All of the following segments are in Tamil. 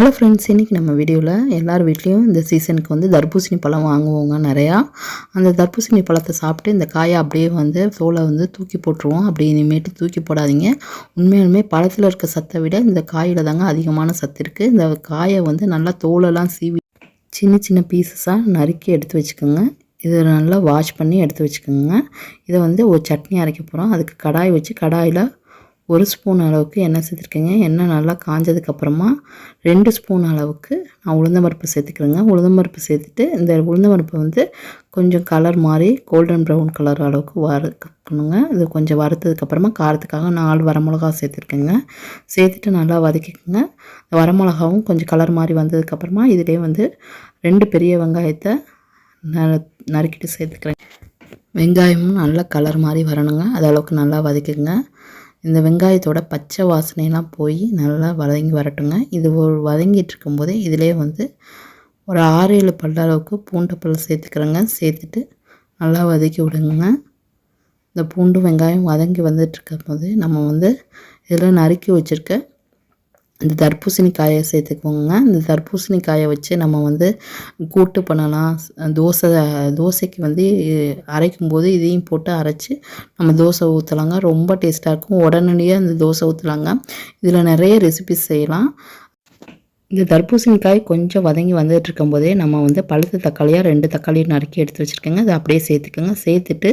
ஹலோ ஃப்ரெண்ட்ஸ் இன்றைக்கி நம்ம வீடியோவில் எல்லார் வீட்லேயும் இந்த சீசனுக்கு வந்து தர்பூசணி பழம் வாங்குவோங்க நிறையா. அந்த தர்பூசணி பழத்தை சாப்பிட்டு இந்த காயை அப்படியே வந்து தோலை வந்து தூக்கி போட்டுருவோம். அப்படி இனிமேட்டு தூக்கி போடாதீங்க. உண்மையாலுமே பழத்தில் இருக்க சத்தை விட இந்த காயில் தாங்க அதிகமான சத்து இருக்குது இந்த காயை வந்து நல்லா தோலெல்லாம் சீவி சின்ன சின்ன பீசஸாக நறுக்கி எடுத்து வச்சுக்கோங்க. இதை நல்லா வாஷ் பண்ணி எடுத்து வச்சுக்கோங்க. இதை வந்து ஒரு சட்னி அரைக்க போகிறோம் அதுக்கு கடாய் வச்சு கடாயில் ஒரு ஸ்பூன் அளவுக்கு எண்ணெய் சேர்த்துருக்கேங்க. எண்ணெய் நல்லா காஞ்சதுக்கப்புறமா ரெண்டு ஸ்பூன் அளவுக்கு நான் உளுந்தம்பருப்பு சேர்த்துக்கிறேங்க. உளுந்தம்பருப்பு சேர்த்துட்டு இந்த உளுந்தம்பருப்பு வந்து கொஞ்சம் கலர் மாதிரி கோல்டன் ப்ரௌன் கலர் அளவுக்கு வறுக்கணுங்க. இது கொஞ்சம் வறுத்ததுக்கப்புறமா காரத்துக்காக நாலு வரமிளகா சேர்த்துருக்கேங்க. சேர்த்துட்டு நல்லா வதக்கிக்கோங்க. வரமிளகாவும் கொஞ்சம் கலர் மாதிரி வந்ததுக்கப்புறமா இதிலே வந்து ரெண்டு பெரிய வெங்காயத்தை ந நறுக்கிட்டு சேர்த்துக்கிறேன். வெங்காயமும் நல்லா கலர் மாதிரி வரணுங்க. அது அளவுக்கு நல்லா வதக்கிங்க இந்த வெங்காயத்தோட பச்சை வாசனையெல்லாம் போய் நல்லா வதங்கி வரட்டுங்க. இது ஒரு வதங்கிட்டு இருக்கும்போதே இதிலே வந்து ஒரு ஆறு ஏழு பல்ல அளவுக்கு பூண்டு பல் சேர்த்துக்கிறேங்க. சேர்த்துட்டு நல்லா வதக்கி விடுங்க. இந்த பூண்டு வெங்காயம் வதங்கி வந்துட்டுருக்கும் போது நம்ம வந்து இதில் நறுக்கி வச்சுருக்க இந்த தர்பூசணி காயை சேர்த்துக்கோங்க. இந்த தர்பூசணி காயை வச்சு நம்ம வந்து கூட்டு பண்ணலாம். தோசை தோசைக்கு வந்து அரைக்கும் போது இதையும் போட்டு அரைச்சி நம்ம தோசை ஊற்றலாங்க ரொம்ப டேஸ்ட்டாக இருக்கும். உடனடியாக இந்த தோசை ஊற்றலாங்க இதில் நிறைய ரெசிபிஸ் செய்யலாம். இந்த தர்பூசணிக்காய் கொஞ்சம் வதங்கி வந்துட்டு இருக்கும்போதே நம்ம வந்து பழுத்த தக்காளியாக ரெண்டு தக்காளியை நறுக்கி எடுத்து வச்சுருக்கோங்க. அதை அப்படியே சேர்த்துக்கோங்க. சேர்த்துட்டு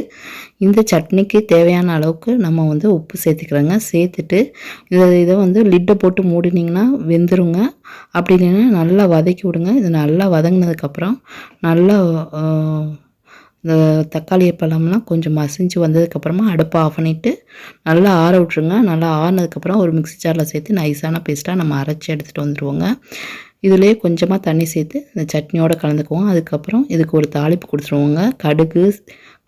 இந்த சட்னிக்கு தேவையான அளவுக்கு நம்ம வந்து உப்பு சேர்த்துக்கிறோங்க. சேர்த்துட்டு இதை இதை வந்து லிட்டை போட்டு மூடினிங்கன்னா வெந்துருங்க. அப்படி இல்லைன்னா நல்லா வதக்கி விடுங்க. இது நல்லா வதங்கினதுக்கப்புறம் நல்லா இந்த தக்காளி பழம்லாம் கொஞ்சம் மசிஞ்சு வந்ததுக்கப்புறமா அடுப்பை ஆஃப் பண்ணிவிட்டு நல்லா ஆற விட்ருங்க நல்லா ஆறினதுக்கப்புறம் ஒரு மிக்ஸி ஜாரில் சேர்த்து நைஸான பேஸ்ட்டாக நம்ம அரைச்சி எடுத்துகிட்டு வந்துடுவோங்க இதிலே கொஞ்சமாக தண்ணி சேர்த்து இந்த சட்னியோடு கலந்துக்குவோம். அதுக்கப்புறம் இதுக்கு ஒரு தாளிப்பு கொடுத்துருவோங்க. கடுகு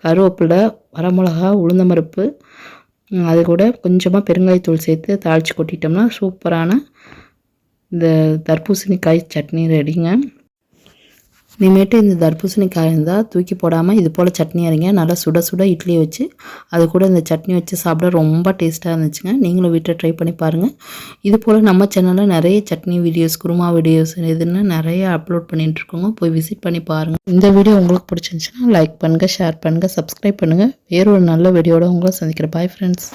கருவேப்பிலை வரமிளகா உளுந்தம்பருப்பு அது கூட கொஞ்சமாக பெருங்காயத்தூள் சேர்த்து தாளித்து கொட்டிட்டோம்னா சூப்பரான இந்த தர்பூசணிக்காய் சட்னி ரெடிங்க. இனிமேட்டு இந்த தர்பூசணி காய் இருந்தால் தூக்கி போடாமல் இது போல் சட்னி அரைங்க. நல்லா சுட சுட இட்லி வச்சு அது கூட இந்த சட்னி வச்சு சாப்பிட ரொம்ப டேஸ்ட்டாக இருந்துச்சுங்க. நீங்களும் வீட்டில் ட்ரை பண்ணி பாருங்கள் இது போல் நம்ம சேனலில் நிறைய சட்னி வீடியோஸ் குருமா வீடியோஸ் இதுன்னு நிறைய அப்லோட் பண்ணிட்டுருக்கோங்க போய் விசிட் பண்ணி பாருங்கள் இந்த வீடியோ உங்களுக்கு பிடிச்சிருந்துச்சுன்னா லைக் பண்ணுங்கள் ஷேர் பண்ணுங்கள் சப்ஸ்கிரைப் பண்ணுங்கள் வேறொரு நல்ல வீடியோட உங்களை சந்திக்கிறேன். Bye friends